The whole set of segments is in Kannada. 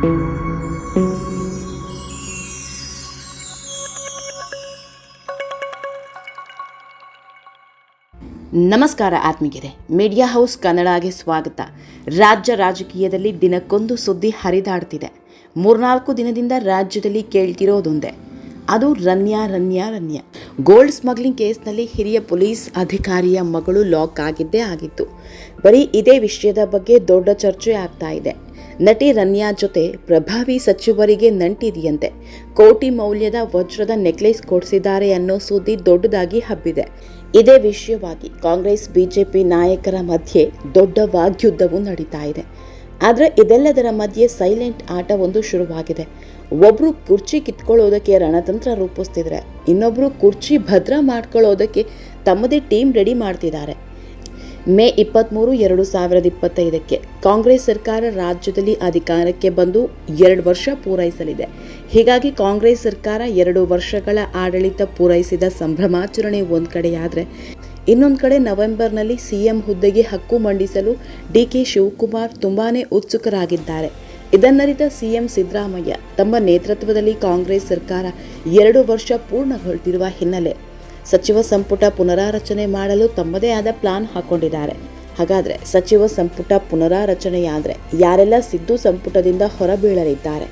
ನಮಸ್ಕಾರ ಆತ್ಮೀಗೆರೆ ಮೀಡಿಯಾ ಹೌಸ್ ಕನ್ನಡಗೆ ಸ್ವಾಗತ. ರಾಜ್ಯ ರಾಜಕೀಯದಲ್ಲಿ ದಿನಕ್ಕೊಂದು ಸುದ್ದಿ ಹರಿದಾಡ್ತಿದೆ. ಮೂರ್ನಾಲ್ಕು ದಿನದಿಂದ ರಾಜ್ಯದಲ್ಲಿ ಕೇಳ್ತಿರೋದೊಂದೇ. ಅದು ರನ್ಯಾ ರನ್ಯಾ, ರನ್ಯ. ಗೋಲ್ಡ್ ಸ್ಮಗ್ಲಿಂಗ್ ಕೇಸ್ನಲ್ಲಿ ಹಿರಿಯ ಪೊಲೀಸ್ ಅಧಿಕಾರಿಯ ಮಗಳು ಲಾಕ್ ಆಗಿದ್ದೇ ಆಗಿತ್ತು. ಬರೀ ಇದೇ ವಿಷಯದ ಬಗ್ಗೆ ದೊಡ್ಡ ಚರ್ಚೆ ಆಗ್ತಾ ಇದೆ. ನಟಿ ರನ್ಯಾ ಜೊತೆ ಪ್ರಭಾವಿ ಸಚಿವರಿಗೆ ನಂಟಿದೆಯಂತೆ. ಕೋಟಿ ಮೌಲ್ಯದ ವಜ್ರದ ನೆಕ್ಲೆಸ್ ಕೊಡಿಸಿದ್ದಾರೆ ಅನ್ನೋ ಸುದ್ದಿ ದೊಡ್ಡದಾಗಿ ಹಬ್ಬಿದೆ. ಇದೇ ವಿಷಯವಾಗಿ ಕಾಂಗ್ರೆಸ್, ಬಿಜೆಪಿ ನಾಯಕರ ಮಧ್ಯೆ ದೊಡ್ಡ ವಾಗ್ಯುದ್ಧವು ನಡೀತಾ ಇದೆ. ಆದರೆ ಇದೆಲ್ಲದರ ಮಧ್ಯೆ ಸೈಲೆಂಟ್ ಆಟ ಒಂದು ಶುರುವಾಗಿದೆ. ಒಬ್ಬರು ಕುರ್ಚಿ ಕಿತ್ಕೊಳ್ಳೋದಕ್ಕೆ ರಣತಂತ್ರ ರೂಪಿಸ್ತಿದ್ರೆ ಇನ್ನೊಬ್ಬರು ಕುರ್ಚಿ ಭದ್ರ ಮಾಡ್ಕೊಳ್ಳೋದಕ್ಕೆ ತಮ್ಮದೇ ಟೀಮ್ ರೆಡಿ ಮಾಡ್ತಿದ್ದಾರೆ. ಮೇ ಇಪ್ಪತ್ತ್ಮೂರು ಎರಡು ಸಾವಿರದ ಇಪ್ಪತ್ತೈದಕ್ಕೆ ಕಾಂಗ್ರೆಸ್ ಸರ್ಕಾರ ರಾಜ್ಯದಲ್ಲಿ ಅಧಿಕಾರಕ್ಕೆ ಬಂದು ಎರಡು ವರ್ಷ ಪೂರೈಸಲಿದೆ. ಹೀಗಾಗಿ ಕಾಂಗ್ರೆಸ್ ಸರ್ಕಾರ ಎರಡು ವರ್ಷಗಳ ಆಡಳಿತ ಪೂರೈಸಿದ ಸಂಭ್ರಮಾಚರಣೆ ಒಂದು ಕಡೆಯಾದರೆ, ಇನ್ನೊಂದು ಕಡೆ ನವೆಂಬರ್ನಲ್ಲಿ ಸಿಎಂ ಹುದ್ದೆಗೆ ಹಕ್ಕು ಮಂಡಿಸಲು ಡಿ ಕೆ ಶಿವಕುಮಾರ್ ತುಂಬಾ ಉತ್ಸುಕರಾಗಿದ್ದಾರೆ. ಇದನ್ನರಿತ ಸಿಎಂ ಸಿದ್ದರಾಮಯ್ಯ ತಮ್ಮ ನೇತೃತ್ವದಲ್ಲಿ ಕಾಂಗ್ರೆಸ್ ಸರ್ಕಾರ ಎರಡು ವರ್ಷ ಪೂರ್ಣಗೊಳ್ತಿರುವ ಹಿನ್ನೆಲೆ ಸಚಿವ ಸಂಪುಟ ಪುನರಾರಚನೆ ಮಾಡಲು ತಮ್ಮದೇ ಆದ ಪ್ಲಾನ್ ಹಾಕೊಂಡಿದ್ದಾರೆ. ಹಾಗಾದರೆ ಸಚಿವ ಸಂಪುಟ ಪುನರಾರಚನೆಯಾದರೆ ಯಾರೆಲ್ಲ ಸಿದ್ದು ಸಂಪುಟದಿಂದ ಹೊರಬೀಳಲಿದ್ದಾರೆ?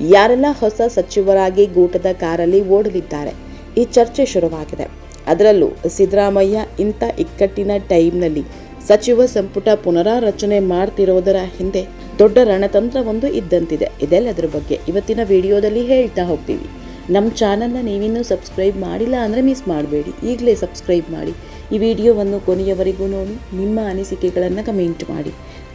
ಯಾರೆಲ್ಲ ಹೊಸ ಸಚಿವರಾಗಿ ಗೂಟದ ಕಾರಲ್ಲಿ ಓಡಲಿದ್ದಾರೆ? ಈ ಚರ್ಚೆ ಶುರುವಾಗಿದೆ. ಅದರಲ್ಲೂ ಸಿದ್ದರಾಮಯ್ಯ ಇಂಥ ಇಕ್ಕಟ್ಟಿನ ಟೈಮ್ನಲ್ಲಿ ಸಚಿವ ಸಂಪುಟ ಪುನರಾರಚನೆ ಮಾಡ್ತಿರೋದರ ಹಿಂದೆ ದೊಡ್ಡ ರಣತಂತ್ರವೊಂದು ಇದ್ದಂತಿದೆ. ಇದೆಲ್ಲದರ ಬಗ್ಗೆ ಇವತ್ತಿನ ವಿಡಿಯೋದಲ್ಲಿ ಹೇಳ್ತಾ ಹೋಗ್ತೀವಿ. ನಮ್ಮ ಚಾನಲ್ನ ನೀವಿನ್ನೂ ಸಬ್ಸ್ಕ್ರೈಬ್ ಮಾಡಿಲ್ಲ ಅಂದರೆ ಮಿಸ್ ಮಾಡಬೇಡಿ. ಈಗಲೇ ಸಬ್ಸ್ಕ್ರೈಬ್ ಮಾಡಿ. ಈ ವಿಡಿಯೋವನ್ನು ಕೊನೆಯವರೆಗೂ ನೋಡಿ. ನಿಮ್ಮ ಅನಿಸಿಕೆಗಳನ್ನು ಕಮೆಂಟ್ ಮಾಡಿ.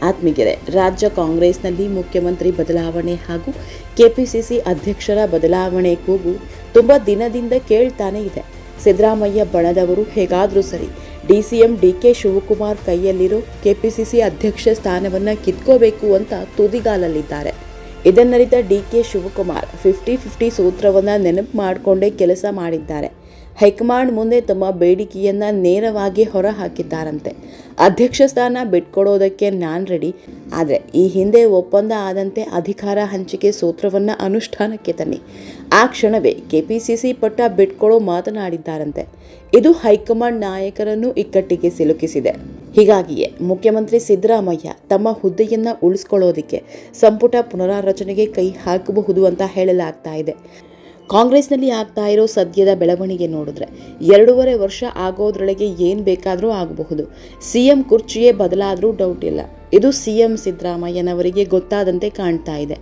ಆತ್ಮೀಗೆರೆ ರಾಜ್ಯ ಕಾಂಗ್ರೆಸ್ನಲ್ಲಿ ಮುಖ್ಯಮಂತ್ರಿ ಬದಲಾವಣೆ ಹಾಗೂ ಕೆಪಿಸಿಸಿ ಅಧ್ಯಕ್ಷರ ಬದಲಾವಣೆ ಕೂಗು ತುಂಬ ದಿನದಿಂದ ಕೇಳ್ತಾನೆ ಇದೆ. ಸಿದ್ದರಾಮಯ್ಯ ಬಣದವರು ಹೇಗಾದರೂ ಸರಿ D C M D K Shivakumar ಕೈಯಲ್ಲಿರೋ KPCC ಅಧ್ಯಕ್ಷ ಸ್ಥಾನವನ್ನು ಕಿತ್ಕೋಬೇಕು ಅಂತ ತುದಿಗಾಲಲ್ಲಿದ್ದಾರೆ. ಇದನ್ನರಿತ D K Shivakumar fifty fifty ಸೂತ್ರವನ್ನು ನೆನಪು ಮಾಡಿಕೊಂಡೇ ಕೆಲಸ ಮಾಡಿದ್ದಾರೆ. ಹೈಕಮಾಂಡ್ ಮುಂದೆ ತಮ್ಮ ಬೇಡಿಕೆಯನ್ನು ನೇರವಾಗಿ ಹೊರ ಹಾಕಿದ್ದಾರಂತೆ ಅಧ್ಯಕ್ಷ ಸ್ಥಾನ ಬಿಟ್ಕೊಡೋದಕ್ಕೆ ನಾನು ರೆಡಿ, ಆದರೆ ಈ ಹಿಂದೆ ಒಪ್ಪಂದ ಆದಂತೆ ಅಧಿಕಾರ ಹಂಚಿಕೆ ಸೂತ್ರವನ್ನು ಅನುಷ್ಠಾನಕ್ಕೆ ತನ್ನಿ. ಆ ಕ್ಷಣವೇ ಕೆಪಿಸಿಸಿ ಪಟ್ಟ ಬಿಟ್ಕೊಳ್ಳೋ ಮಾತನಾಡಿದ್ದಾರಂತೆ. ಇದು ಹೈಕಮಾಂಡ್ ನಾಯಕರನ್ನು ಇಕ್ಕಟ್ಟಿಗೆ ಸಿಲುಕಿಸಿದೆ. ಹೀಗಾಗಿಯೇ ಮುಖ್ಯಮಂತ್ರಿ ಸಿದ್ದರಾಮಯ್ಯ ತಮ್ಮ ಹುದ್ದೆಯನ್ನು ಉಳಿಸ್ಕೊಳ್ಳೋದಕ್ಕೆ ಸಂಪುಟ ಪುನರಾರಚನೆಗೆ ಕೈ ಹಾಕಬಹುದು ಅಂತ ಹೇಳಲಾಗ್ತಾ ಇದೆ. ಕಾಂಗ್ರೆಸ್ನಲ್ಲಿ ಆಗ್ತಾ ಇರೋ ಸದ್ಯದ ಬೆಳವಣಿಗೆ ನೋಡಿದ್ರೆ ಎರಡೂವರೆ ವರ್ಷ ಆಗೋದ್ರೊಳಗೆ ಏನು ಬೇಕಾದರೂ ಆಗಬಹುದು. ಸಿ ಎಂ ಕುರ್ಚಿಯೇ ಬದಲಾದರೂ ಡೌಟ್ ಇಲ್ಲ. ಇದು ಸಿ ಎಂ ಸಿದ್ದರಾಮಯ್ಯನವರಿಗೆ ಗೊತ್ತಾದಂತೆ ಕಾಣ್ತಾ ಇದೆ.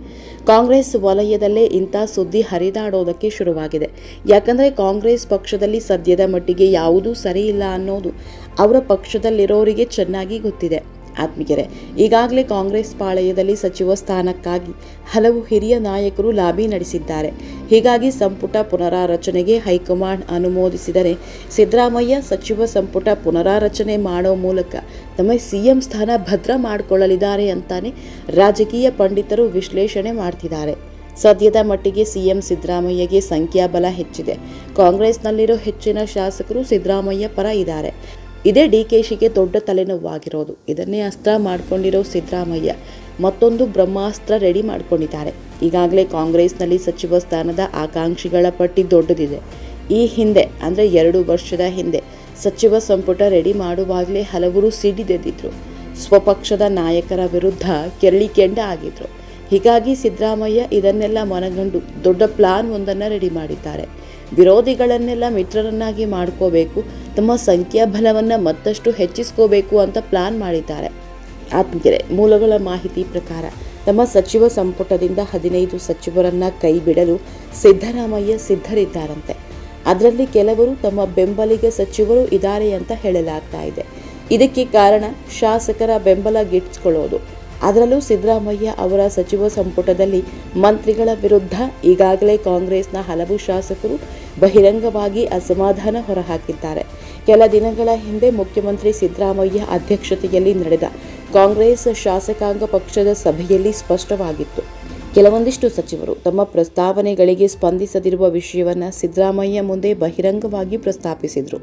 ಕಾಂಗ್ರೆಸ್ ವಲಯದಲ್ಲೇ ಇಂಥ ಸುದ್ದಿ ಹರಿದಾಡೋದಕ್ಕೆ ಶುರುವಾಗಿದೆ. ಯಾಕಂದರೆ ಕಾಂಗ್ರೆಸ್ ಪಕ್ಷದಲ್ಲಿ ಸದ್ಯದ ಮಟ್ಟಿಗೆ ಯಾವುದೂ ಸರಿಯಿಲ್ಲ ಅನ್ನೋದು ಅವರ ಪಕ್ಷದಲ್ಲಿರೋರಿಗೆ ಚೆನ್ನಾಗಿ ಗೊತ್ತಿದೆ. ಆತ್ಮೀಯರೇ, ಈಗಾಗಲೇ ಕಾಂಗ್ರೆಸ್ ಪಾಳಯದಲ್ಲಿ ಸಚಿವ ಸ್ಥಾನಕ್ಕಾಗಿ ಹಲವು ಹಿರಿಯ ನಾಯಕರು ಲಾಬಿ ನಡೆಸಿದ್ದಾರೆ. ಹೀಗಾಗಿ ಸಂಪುಟ ಪುನರಾರಚನೆಗೆ ಹೈಕಮಾಂಡ್ ಅನುಮೋದಿಸಿದರೆ ಸಿದ್ದರಾಮಯ್ಯ ಸಚಿವ ಸಂಪುಟ ಪುನರಾರಚನೆ ಮಾಡೋ ಮೂಲಕ ತಮ್ಮ ಸಿಎಂ ಸ್ಥಾನ ಭದ್ರ ಮಾಡಿಕೊಳ್ಳಲಿದ್ದಾರೆ ಅಂತಾನೆ ರಾಜಕೀಯ ಪಂಡಿತರು ವಿಶ್ಲೇಷಣೆ ಮಾಡ್ತಿದ್ದಾರೆ. ಸದ್ಯದ ಮಟ್ಟಿಗೆ ಸಿಎಂ ಸಿದ್ದರಾಮಯ್ಯಗೆ ಸಂಖ್ಯಾಬಲ ಹೆಚ್ಚಿದೆ. ಕಾಂಗ್ರೆಸ್ನಲ್ಲಿರೋ ಹೆಚ್ಚಿನ ಶಾಸಕರು ಸಿದ್ದರಾಮಯ್ಯ ಪರ ಇದ್ದಾರೆ. ಇದೇ ಡಿ ಕೆ ಶಿಗೆ ದೊಡ್ಡ ತಲೆನೋವಾಗಿರೋದು. ಇದನ್ನೇ ಅಸ್ತ್ರ ಮಾಡ್ಕೊಂಡಿರೋ ಸಿದ್ದರಾಮಯ್ಯ ಮತ್ತೊಂದು ಬ್ರಹ್ಮಾಸ್ತ್ರ ರೆಡಿ ಮಾಡ್ಕೊಂಡಿದ್ದಾರೆ. ಈಗಾಗಲೇ ಕಾಂಗ್ರೆಸ್ನಲ್ಲಿ ಸಚಿವ ಸ್ಥಾನದ ಆಕಾಂಕ್ಷಿಗಳ ಪಟ್ಟಿ ದೊಡ್ಡದಿದೆ. ಈ ಹಿಂದೆ, ಅಂದರೆ ಎರಡು ವರ್ಷದ ಹಿಂದೆ, ಸಚಿವ ಸಂಪುಟ ರೆಡಿ ಮಾಡುವಾಗಲೇ ಹಲವರು ಸಿಡಿದೆದ್ದಿದ್ರು ಸ್ವಪಕ್ಷದ ನಾಯಕರ ವಿರುದ್ಧ ಕೆರಳಿಕೆಂಡ ಆಗಿದ್ರು. ಹೀಗಾಗಿ ಸಿದ್ದರಾಮಯ್ಯ ಇದನ್ನೆಲ್ಲ ಮನಗಂಡು ದೊಡ್ಡ ಪ್ಲಾನ್ ಒಂದನ್ನು ರೆಡಿ ಮಾಡಿದ್ದಾರೆ. ವಿರೋಧಿಗಳನ್ನೆಲ್ಲ ಮಿತ್ರರನ್ನಾಗಿ ಮಾಡ್ಕೋಬೇಕು, ತಮ್ಮ ಸಂಖ್ಯಾಬಲವನ್ನು ಮತ್ತಷ್ಟು ಹೆಚ್ಚಿಸ್ಕೋಬೇಕು ಅಂತ ಪ್ಲಾನ್ ಮಾಡಿದ್ದಾರೆ. ಆತ್ಮಗೆರೆ ಮೂಲಗಳ ಮಾಹಿತಿ ಪ್ರಕಾರ ತಮ್ಮ ಸಚಿವ ಸಂಪುಟದಿಂದ ಹದಿನೈದು ಸಚಿವರನ್ನ ಕೈ ಬಿಡಲು ಸಿದ್ದರಾಮಯ್ಯ ಸಿದ್ಧರಿದ್ದಾರಂತೆ. ಅದರಲ್ಲಿ ಕೆಲವರು ತಮ್ಮ ಬೆಂಬಲಿಗ ಸಚಿವರು ಇದ್ದಾರೆ ಅಂತ ಹೇಳಲಾಗ್ತಾ ಇದೆ. ಇದಕ್ಕೆ ಕಾರಣ ಶಾಸಕರ ಬೆಂಬಲ ಗಿಟ್ಸ್ಕೊಳ್ಳೋದು. ಅದರಲ್ಲೂ ಸಿದ್ದರಾಮಯ್ಯ ಅವರ ಸಚಿವ ಸಂಪುಟದಲ್ಲಿ ಮಂತ್ರಿಗಳ ವಿರುದ್ಧ ಈಗಾಗಲೇ ಕಾಂಗ್ರೆಸ್ನ ಹಲವು ಶಾಸಕರು ಬಹಿರಂಗವಾಗಿ ಅಸಮಾಧಾನ ಹೊರಹಾಕಿದ್ದಾರೆ. ಕೆಲ ದಿನಗಳ ಹಿಂದೆ ಮುಖ್ಯಮಂತ್ರಿ ಸಿದ್ದರಾಮಯ್ಯ ಅಧ್ಯಕ್ಷತೆಯಲ್ಲಿ ನಡೆದ ಕಾಂಗ್ರೆಸ್ ಶಾಸಕಾಂಗ ಪಕ್ಷದ ಸಭೆಯಲ್ಲಿ ಸ್ಪಷ್ಟವಾಗಿತ್ತು. ಕೆಲವೊಂದಿಷ್ಟು ಸಚಿವರು ತಮ್ಮ ಪ್ರಸ್ತಾವನೆಗಳಿಗೆ ಸ್ಪಂದಿಸದಿರುವ ವಿಷಯವನ್ನು ಸಿದ್ದರಾಮಯ್ಯ ಮುಂದೆ ಬಹಿರಂಗವಾಗಿ ಪ್ರಸ್ತಾಪಿಸಿದರು.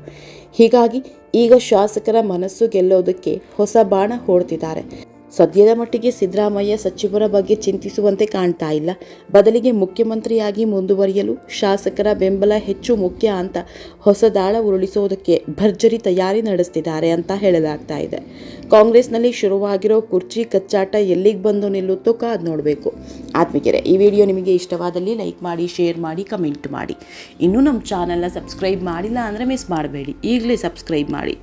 ಹೀಗಾಗಿ ಈಗ ಶಾಸಕರ ಮನಸ್ಸು ಗೆಲ್ಲೋದಕ್ಕೆ ಹೊಸ ಬಾಣ ಹೂಡ್ತಿದ್ದಾರೆ ಸದ್ಯದ ಮಟ್ಟಿಗೆ ಸಿದ್ದರಾಮಯ್ಯ ಸಚಿವರ ಬಗ್ಗೆ ಚಿಂತಿಸುವಂತೆ ಕಾಣ್ತಾ ಇಲ್ಲ. ಬದಲಿಗೆ ಮುಖ್ಯಮಂತ್ರಿಯಾಗಿ ಮುಂದುವರಿಯಲು ಶಾಸಕರ ಬೆಂಬಲ ಹೆಚ್ಚು ಮುಖ್ಯ ಅಂತ ಹೊಸದಾಳ ಉರುಳಿಸೋದಕ್ಕೆ ಭರ್ಜರಿ ತಯಾರಿ ನಡೆಸ್ತಿದ್ದಾರೆ ಅಂತ ಹೇಳಲಾಗ್ತಾ ಇದೆ. ಕಾಂಗ್ರೆಸ್ನಲ್ಲಿ ಶುರುವಾಗಿರೋ ಕುರ್ಚಿ ಕಚ್ಚಾಟ ಎಲ್ಲಿಗೆ ಬಂದು ನಿಲ್ಲುತ್ತೋ ಕಾದ್ ನೋಡಬೇಕು. ಆತ್ಮಿಕೆರೆ, ಈ ವಿಡಿಯೋ ನಿಮಗೆ ಇಷ್ಟವಾದಲ್ಲಿ ಲೈಕ್ ಮಾಡಿ, ಶೇರ್ ಮಾಡಿ, ಕಮೆಂಟ್ ಮಾಡಿ. ಇನ್ನೂ ನಮ್ಮ ಚಾನಲ್ನ ಸಬ್ಸ್ಕ್ರೈಬ್ ಮಾಡಿಲ್ಲ ಅಂದರೆ ಮಿಸ್ ಮಾಡಬೇಡಿ. ಈಗಲೇ ಸಬ್ಸ್ಕ್ರೈಬ್ ಮಾಡಿ.